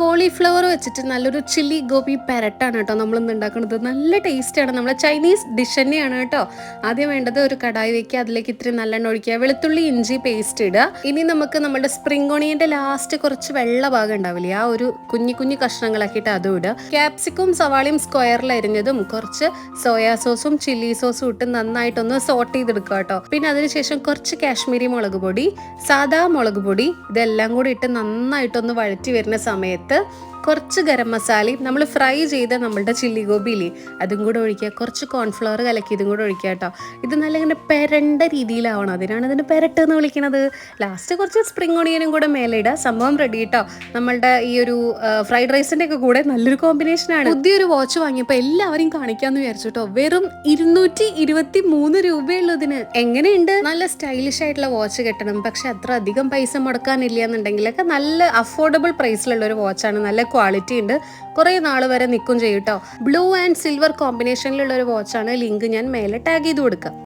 Cauliflower വെച്ചിട്ട് നല്ലൊരു chilli Gopi പെരട്ടാണ് കേട്ടോ നമ്മൾ ഇന്ന് ഉണ്ടാക്കുന്നത്. നല്ല ടേസ്റ്റാണ്. നമ്മളെ ചൈനീസ് ഡിഷ് തന്നെയാണ് കേട്ടോ. ആദ്യം വേണ്ടത് ഒരു കടായി വെക്കുക അതിലേക്ക് ഇത്തിരി നല്ലെണ്ണ ഒഴിക്കുക വെളുത്തുള്ളി ഇഞ്ചി പേസ്റ്റ് ഇടുക. ഇനി നമുക്ക് നമ്മുടെ സ്പ്രിംഗ് ഓണിയന്റെ ലാസ്റ്റ് കുറച്ച് വെള്ള ഭാഗം ഉണ്ടാവില്ലേ ആ ഒരു കുഞ്ഞു കുഞ്ഞു കഷ്ണങ്ങളാക്കിയിട്ട് അതും ഇടുക. ക്യാപ്സിക്കും സവാളയും സ്ക്വയറിൽ അരിഞ്ഞതും കുറച്ച് സോയാ സോസും ചില്ലി സോസും ഇട്ട് നന്നായിട്ടൊന്ന് സോട്ട് ചെയ്തെടുക്കുക കേട്ടോ. പിന്നെ അതിനുശേഷം കുറച്ച് കാശ്മീരി മുളക് പൊടി സാദാ മുളക് പൊടി ഇതെല്ലാം കൂടി ഇട്ട് നന്നായിട്ടൊന്ന് വഴറ്റി വരുന്ന സമയത്ത് സമയത്ത് കുറച്ച് ഗരം മസാലയും നമ്മൾ ഫ്രൈ ചെയ്ത നമ്മളുടെ ചില്ലി ഗോപിയില്ലേ അതും കൂടെ ഒഴിക്കുക. കുറച്ച് കോൺഫ്ലവർ കലക്കി ഇതും കൂടെ ഒഴിക്കുക കേട്ടോ. ഇത് നല്ല ഇങ്ങനെ പെരണ്ട രീതിയിലാവണം. അതിനാണ് ഇതിന് പെരട്ട് എന്ന് വിളിക്കുന്നത് ലാസ്റ്റ് കുറച്ച് സ്പ്രിംഗ് ഓണിയനും കൂടെ മേലെ ഇടുക സംഭവം റെഡി കേട്ടോ. നമ്മളുടെ ഈ ഒരു ഫ്രൈഡ് റൈസിന്റെ ഒക്കെ കൂടെ നല്ലൊരു കോമ്പിനേഷനാണ് പുതിയൊരു വാച്ച് വാങ്ങിയപ്പോൾ എല്ലാവരും കാണിക്കാമെന്ന് വിചാരിച്ചു കേട്ടോ. വെറും ഇരുന്നൂറ്റി ഇരുപത്തി മൂന്ന് രൂപയുള്ളൂ ഇതിന്. എങ്ങനെയുണ്ട്? നല്ല സ്റ്റൈലിഷ് ആയിട്ടുള്ള വാച്ച് കിട്ടണം. പക്ഷെ അത്ര അധികം പൈസ മുടക്കാനില്ല എന്നുണ്ടെങ്കിലൊക്കെ നല്ല അഫോർഡബിൾ പ്രൈസിലുള്ള ഒരു വാച്ചാണ് നല്ല ക്വാളിറ്റി ഉണ്ട്. കുറേ നാൾ വരെ നിൽക്കും ചെയ്യും കേട്ടോ ബ്ലൂ ആൻഡ് സിൽവർ കോമ്പിനേഷനിലുള്ള ഒരു വാച്ചാണ് ലിങ്ക് ഞാൻ മേലെ ടാഗ് ചെയ്ത് കൊടുക്കാം.